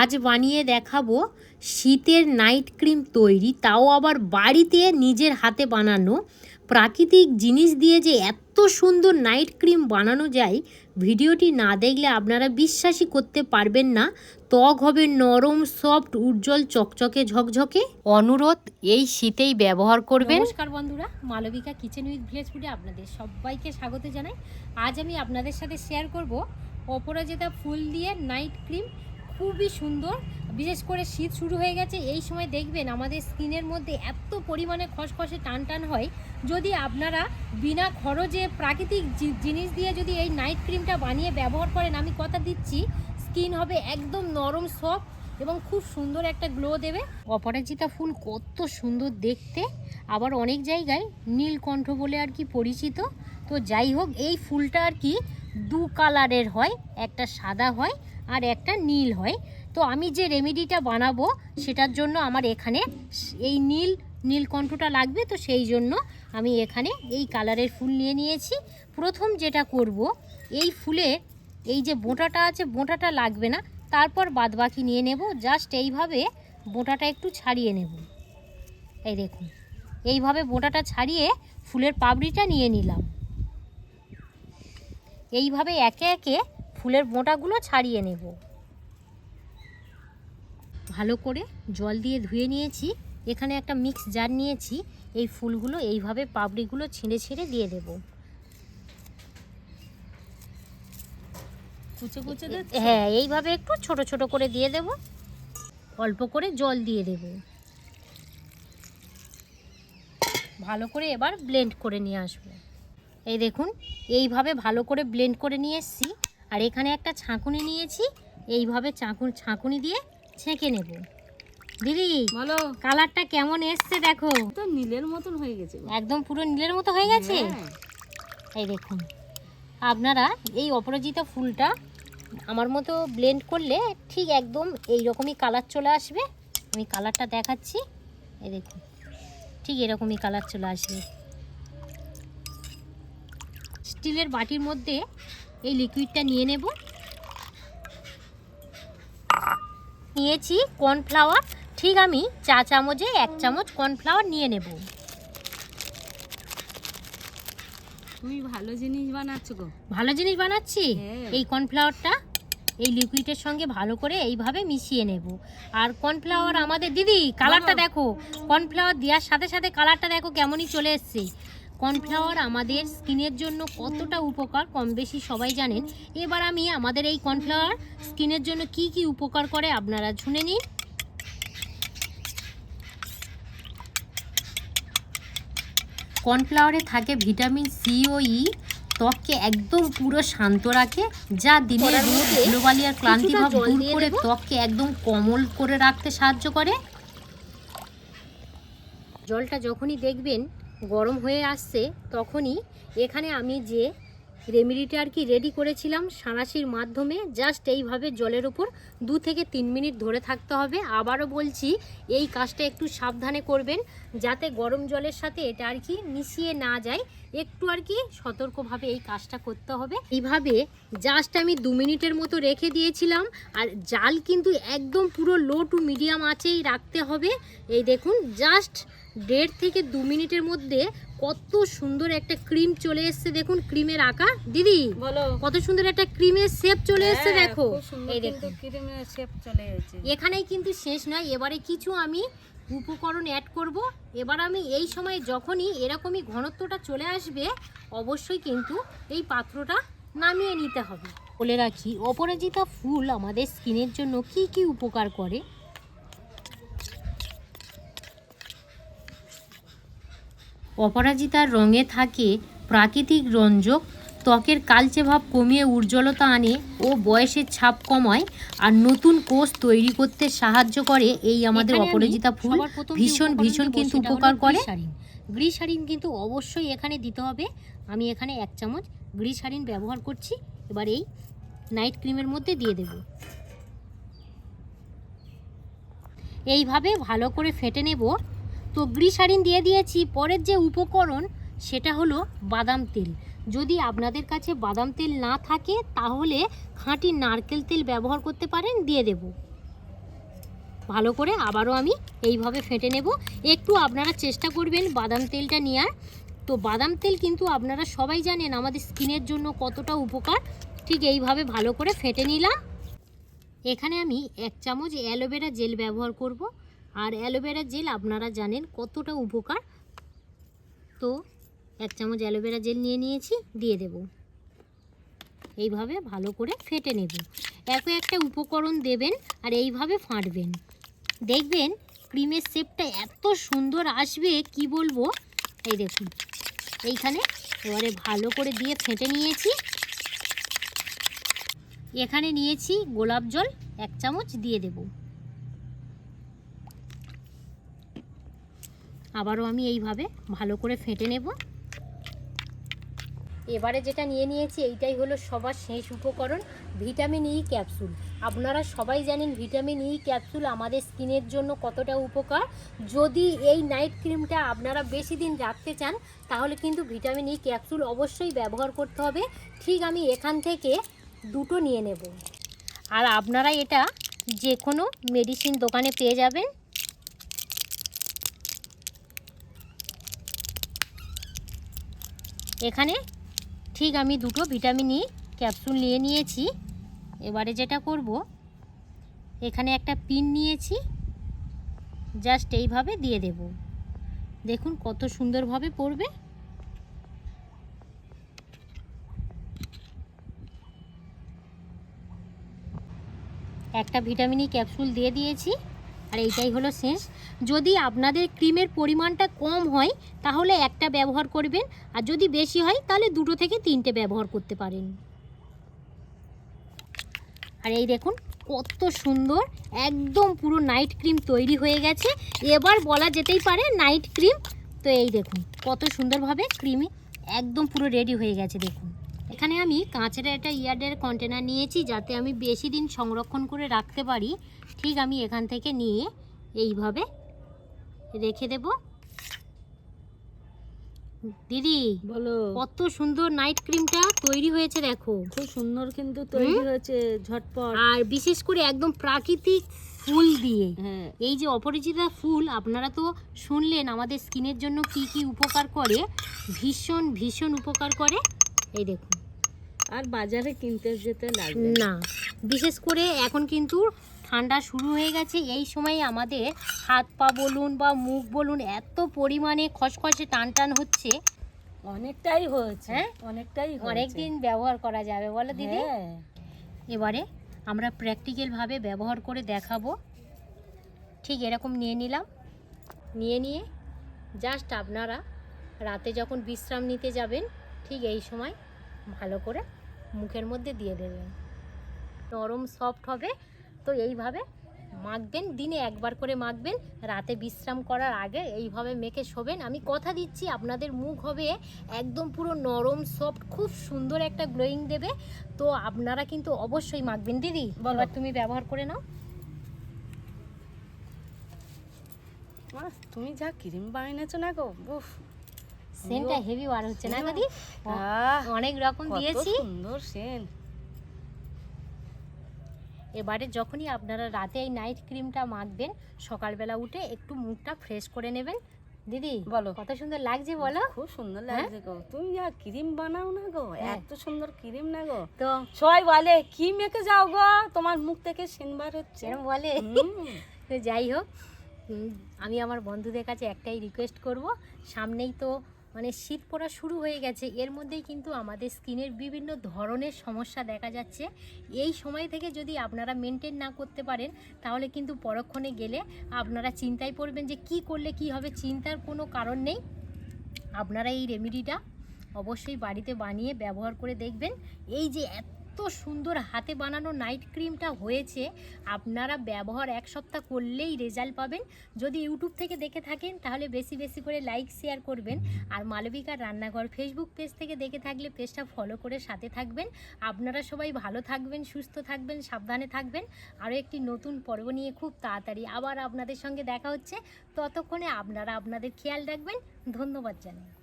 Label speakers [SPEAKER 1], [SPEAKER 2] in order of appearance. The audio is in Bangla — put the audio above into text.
[SPEAKER 1] আজ বানিয়ে দেখাবো শীতের নাইট ক্রিম তৈরি, তাও আবার বাড়িতে নিজের হাতে বানানো। প্রাকৃতিক জিনিস দিয়ে যে এত সুন্দর নাইট ক্রিম বানানো যায়, ভিডিওটি না দেখলে আপনারা বিশ্বাসই করতে পারবেন না। ত্বক হবে নরম, সফট, উজ্জ্বল, চকচকে, ঝকঝকে। অনুরোধ, এই শীতেই ব্যবহার করবেন। নমস্কার বন্ধুরা, মালবিকা কিচেন উইথ ভিলেজ ফুডে আপনাদের সবাইকে স্বাগত জানাই। আজ আমি আপনাদের সাথে শেয়ার করব অপরাজিতা ফুল দিয়ে নাইট ক্রিম খুবই সুন্দর। বিশেষ করে শীত শুরু হয়ে গেছে, এই সময় দেখবেন আমাদের স্কিনের মধ্যে এত পরিমাণে খসখসে টান টান হয়। যদি আপনারা বিনা খরচে প্রাকৃতিক জিনিস দিয়ে যদি এই নাইট ক্রিমটা বানিয়ে ব্যবহার করেন, আমি কথা দিচ্ছি, স্কিন হবে একদম নরম, সফট এবং খুব সুন্দর একটা গ্লো দেবে। অপরাজিতা ফুল কত সুন্দর দেখতে। আবার অনেক জায়গায় নীলকণ্ঠ বলে আর কি পরিচিত। তো যাই হোক, এই ফুলটা আর কি দু কালারের হয়, একটা সাদা হয় আর একটা নীল হয়। তো আমি যে রেমেডিটা বানাবো, সেটার জন্য আমার এখানে এই নীল নীলকণ্ঠটা লাগবে, তো সেই জন্য আমি এখানে এই কালারের ফুল নিয়ে নিয়েছি। প্রথম যেটা করব, এই ফুলে এই যে বোঁটাটা আছে, বোঁটাটা লাগবে না। তারপর বাদবাকি নিয়ে নেব জাস্ট এইভাবে বোঁটাটা একটু ছাড়িয়ে নেব। এই দেখুন, এইভাবে বোঁটাটা ছাড়িয়ে ফুলের পাপড়িটা নিয়ে নিলাম। এইভাবে একে একে ফুলের বোঁটাগুলো ছাড়িয়ে নেব। ভালো করে জল দিয়ে ধুয়ে নিয়েছি। এখানে একটা মিক্স জার নিয়েছি। এই ফুলগুলো এইভাবে পাপড়িগুলো ছিঁড়ে ছিঁড়ে দিয়ে দেব। হ্যাঁ এইভাবে একটু ছোট ছোট করে দিয়ে দেব। অল্প করে জল দিয়ে দেব। ভালো করে এবার ব্লেন্ড করে নিয়ে আসব। এই দেখুন এইভাবে ভালো করে ব্লেন্ড করে নিয়ে এসেছি। আর এখানে একটা ছাঁকুনি নিয়েছি। এইভাবে চাকুন ছাঁকুনি দিয়ে ছেঁকে নেব। দিদি
[SPEAKER 2] বলো।
[SPEAKER 1] কালারটা কেমন এসছে দেখো।
[SPEAKER 2] তো নীলের মতন হয়ে গেছে
[SPEAKER 1] একদম পুরো নীলের মতো হয়ে গেছে?
[SPEAKER 2] হ্যাঁ।
[SPEAKER 1] এই দেখুন আপনারা এই অপরাজিতা ফুলটা আমার মতো ব্লেন্ড করলে ঠিক একদম এই রকমই কালার চলে আসবে। আমি কালারটা দেখাচ্ছি। এই দেখুন ঠিক এরকমই কালার চলে আসবে। স্টিলের বাটির মধ্যে এই লিকুইডটা নিয়ে নেব। নিয়েছি কর্নফ্লাওয়ার ঠিক আমি চা চামচে এক চামচ কর্নফ্লাওয়ার নিয়ে নেব।
[SPEAKER 2] তুমি ভালো জিনিস বানাচ্ছ গো।
[SPEAKER 1] ভালো জিনিস বানাচ্ছি?
[SPEAKER 2] হ্যাঁ।
[SPEAKER 1] এই কর্নফ্লাওয়ারটা এই লিকুইডের সঙ্গে ভালো করে এইভাবে মিশিয়ে নেব। আর কর্নফ্লাওয়ার আমাদের দিদি কালারটা দেখো। কর্নফ্লাওয়ার দেওয়ার সাথে সাথে কালারটা দেখো কেমনই চলে এসছে। কর্নফ্লাওয়ার আমাদের স্কিনের জন্য কতটা উপকার কম বেশি সবাই জানেন। এবার আমি আমাদের এই কর্নফ্লাওয়ার স্কিনের জন্য কি কি উপকার করে আপনারা শুনে নিন। কর্নফ্লাওয়ারে থাকে ভিটামিন সি ও ই ত্বককে একদম পুরো শান্ত রাখে যা দিনের রোদ ধুলোবালি আর ক্লান্তি ভাব দূর করে ত্বককে একদম কোমল করে রাখতে সাহায্য করে। জলটা যখনই দেখবেন গরম হয়ে আসছে, তখনই এখানে আমি যে রেমেডিটা আর কি রেডি করেছিলাম সাঁড়াশির মাধ্যমে জাস্ট এইভাবে জলের উপর দু থেকে তিন মিনিট ধরে থাকতে হবে। আবারও বলছি, এই কাজটা একটু সাবধানে করবেন, যাতে গরম জলের সাথে এটা আর কি মিশিয়ে না যায়। একটু আর কি সতর্কভাবে এই কাজটা করতে হবে। এইভাবে জাস্ট আমি দু মিনিটের মতো রেখে দিয়েছিলাম, আর জাল কিন্তু একদম পুরো লো টু মিডিয়াম আঁচেই রাখতে হবে। এই দেখুন জাস্ট দেড় থেকে দু মিনিটের মধ্যে কত সুন্দর একটা ক্রিম চলে এসছে দেখুন ক্রিমের আকার। দিদি
[SPEAKER 2] বলো।
[SPEAKER 1] কত সুন্দর একটা ক্রিমের শেপ চলে এসছে
[SPEAKER 2] হ্যাঁ,
[SPEAKER 1] দেখো। এই দেখুন।
[SPEAKER 2] ক্রিমের শেপ চলে এসেছে।
[SPEAKER 1] এখানেই কিন্তু শেষ নয় এবারে কিছু আমি উপকরণ অ্যাড করব। এবার আমি এই সময় যখনই এরকমই ঘনত্বটা চলে আসবে অবশ্যই কিন্তু এই পাত্রটা নামিয়ে নিতে হবে। বলে রাখি অপরাজিতা ফুল আমাদের স্কিনের জন্য কি কি উপকার করে? অপরাজিতার রঙে থাকে প্রাকৃতিক রঞ্জক ত্বকের কালচে ভাব কমিয়ে উজ্জ্বলতা আনে ও বয়সের ছাপ কমায় আর নতুন কোষ তৈরি করতে সাহায্য করে। এই আমাদের অপরাজিতা ফুল ভীষণ ভীষণ কিন্তু উপকার করে। গ্রিসারিন কিন্তু অবশ্যই এখানে দিতে হবে। আমি এখানে এক চামচ গ্রিসারিন ব্যবহার করছি। এবার এই নাইট ক্রিমের মধ্যে দিয়ে দেব। এইভাবে ভালো করে ফেটে নেব। তো গ্রিসারিন দিয়ে দিয়েছি। পরের যে উপকরণ, সেটা হলো বাদাম তেল। যদি আপনাদের কাছে বাদাম তেল না থাকে, তাহলে খাঁটি নারকেল তেল ব্যবহার করতে পারেন, দিয়ে দেব। ভালো করে আবারও আমি এইভাবে ফেটে নেব। একটু আপনারা চেষ্টা করবেন বাদাম তেলটা নেওয়ার তো বাদাম তেল কিন্তু আপনারা সবাই জানেন আমাদের স্কিনের জন্য কতটা উপকার। ঠিক এইভাবে ভালো করে ফেটে নিলাম। এখানে আমি এক চামচ অ্যালোভেরা জেল ব্যবহার করব। আর অ্যালোভেরা জেল আপনারা জানেন কতটা উপকার? তো এক চামচ অ্যালোভেরা জেল নিয়ে নিয়েছি, দিয়ে দেব। এইভাবে ভালো করে ফেটে নেব। এক একটা উপকরণ দেবেন আর এইভাবে ফাটবেন। দেখবেন ক্রিমের শেপটা এত সুন্দর আসবে, কি বলব? এই দেখুন, এইখানে এবারে ভালো করে দিয়ে ফেটে নিয়েছি। এখানে নিয়েছি গোলাপ জল, এক চামচ দিয়ে দেব। আবারও আমি এইভাবে ভালো করে ফেটে নেব। এবারে যেটা নিয়ে নিয়েছি, এইটাই হলো সবার শেষ উপকরণ, ভিটামিন ই ক্যাপসুল। আপনারা সবাই জানেন ভিটামিন ই ক্যাপসুল আমাদের স্কিনের জন্য কতটা উপকার। যদি এই নাইট ক্রিমটা আপনারা বেশি দিন রাখতে চান, তাহলে কিন্তু ভিটামিন ই ক্যাপসুল অবশ্যই ব্যবহার করতে হবে। ঠিক আমি এখান থেকে দুটো নিয়ে নেব। আর আপনারা এটা যে কোনো মেডিসিন দোকানে পেয়ে যাবেন। এখানে ঠিক আমি দুটো ভিটামিন ই ক্যাপসুল নিয়ে নিয়েছি। এবারে যেটা করব, এখানে একটা পিন নিয়েছি, জাস্ট এইভাবে দিয়ে দেব। দেখুন কত সুন্দরভাবে পড়বে। একটা ভিটামিনই ক্যাপসুল দিয়ে দিয়েছি। আর এইটাই হলো শেষ। যদি আপনাদের ক্রিমের পরিমাণটা কম হয়, তাহলে একটা ব্যবহার করবেন। আর যদি বেশি হয়, তাহলে দুটো থেকে তিনটে ব্যবহার করতে পারেন। আর এই দেখুন, কত সুন্দর, একদম পুরো নাইট ক্রিম তৈরি হয়ে গেছে। এবার বলা যেতেই পারে নাইট ক্রিম। তো এই দেখুন, কত সুন্দরভাবে ক্রিমি একদম পুরো রেডি হয়ে গেছে, দেখুন। এখানে আমি কাঁচের একটা ইয়ার্ডের কন্টেনার নিয়েছি যাতে আমি বেশি দিন সংরক্ষণ করে রাখতে পারি। ঠিক আমি এখান থেকে নিয়ে এইভাবে রেখে দেব। দিদি
[SPEAKER 2] বলো।
[SPEAKER 1] কত সুন্দর নাইট ক্রিমটা তৈরি হয়েছে দেখো।
[SPEAKER 2] খুব সুন্দর কিন্তু তৈরি হয়েছে ঝটপট।
[SPEAKER 1] আর বিশেষ করে একদম প্রাকৃতিক ফুল দিয়ে।
[SPEAKER 2] হ্যাঁ।
[SPEAKER 1] এই যে অপরিচিতা ফুল আপনারা তো শুনলেন আমাদের স্কিনের জন্য কি কি উপকার করে। ভীষণ ভীষণ উপকার করে। এই দেখুন।
[SPEAKER 2] আর বাজারে কিনতে যেতে লাগবে না।
[SPEAKER 1] বিশেষ করে এখন কিন্তু ঠান্ডা শুরু হয়ে গেছে এই সময় আমাদের হাত পা বলুন বা মুখ বলুন এত পরিমাণে খসখসে টান টান হচ্ছে
[SPEAKER 2] অনেকটাই হয়েছে
[SPEAKER 1] হ্যাঁ?
[SPEAKER 2] অনেকটাই হয়েছে।
[SPEAKER 1] অনেক দিন ব্যবহার করা যাবে বলো দিদি
[SPEAKER 2] হ্যাঁ
[SPEAKER 1] এবারে আমরা প্র্যাকটিক্যালভাবে ব্যবহার করে দেখাবো ঠিক এরকম নিয়ে নিলাম নিয়ে নিয়ে জাস্ট আপনারা রাতে যখন বিশ্রাম নিতে যাবেন ঠিক এই সময় ভালো করে মুখের মধ্যে দিয়ে দেবেন নরম সফট হবে। তো এইভাবে মাখবেন দিনে একবার করে মাখবেন। রাতে বিশ্রাম করার আগে এইভাবে মেখে শোবেন। আমি কথা দিচ্ছি আপনাদের মুখ হবে একদম পুরো নরম সফট খুব সুন্দর একটা গ্লোয়িং দেবে। তো আপনারা কিন্তু অবশ্যই মাখবেন। দিদি বলবার তুমি ব্যবহার করে নাও।
[SPEAKER 2] তুমি যা ক্রিম বানিয়েছো না গো উফ।
[SPEAKER 1] সেন্টটা হেভি বার হচ্ছে না
[SPEAKER 2] আহ,
[SPEAKER 1] অনেক রকম দিয়েছি।
[SPEAKER 2] সুন্দর সেন্ট।
[SPEAKER 1] এবারে যখনই আপনারা রাতে এই নাইট ক্রিমটা মাখবেন সকালবেলা উঠে একটু মুখটা ফ্রেশ করে নেবেন। দিদি
[SPEAKER 2] বলো।
[SPEAKER 1] কত সুন্দর লাগছে বলো।
[SPEAKER 2] খুব সুন্দর
[SPEAKER 1] হ্যাঁ?
[SPEAKER 2] লাগছে গো। তুমি যা ক্রিম বানাও না গো।
[SPEAKER 1] হ্যাঁ।
[SPEAKER 2] এত সুন্দর ক্রিম না গো।
[SPEAKER 1] তো?
[SPEAKER 2] সবাই বলে কি মেখে যাও গো? তোমার মুখ থেকে সেনবার হচ্ছে।
[SPEAKER 1] এরম বলে?
[SPEAKER 2] হুম।
[SPEAKER 1] তো যাই হোক আমি আমার বন্ধুদের কাছে একটাই রিকোয়েস্ট করব। সামনেই তো মানে শীত পড়া শুরু হয়ে গেছে। এর মধ্যেই কিন্তু আমাদের স্কিনের বিভিন্ন ধরনের সমস্যা দেখা যাচ্ছে। এই সময় থেকে যদি আপনারা মেনটেন না করতে পারেন, তাহলে কিন্তু পরক্ষণে গেলে আপনারা চিন্তায় পড়বেন যে কি করলে কি হবে। চিন্তার কোনো কারণ নেই। আপনারা এই রেমেডিটা অবশ্যই বাড়িতে বানিয়ে ব্যবহার করে দেখবেন। এই যে এত সুন্দর হাতে বানানো নাইট ক্রিমটা হয়েছে। আপনারা ব্যবহার এক সপ্তাহ করলেই রেজাল্ট পাবেন। যদি ইউটিউব থেকে দেখে থাকেন, তাহলে বেশি বেশি করে লাইক শেয়ার করবেন। আর মালবিকার রান্নাঘর ফেসবুক পেজ থেকে দেখে থাকলে পেজটা ফলো করে সাথে থাকবেন। আপনারা সবাই ভালো থাকবেন, সুস্থ থাকবেন, সাবধানে থাকবেন। আরও একটি নতুন পর্ব নিয়ে খুব তাড়াতাড়ি আবার আপনাদের সঙ্গে দেখা হচ্ছে। ততক্ষণে আপনারা আপনাদের খেয়াল রাখবেন। ধন্যবাদ জানাই।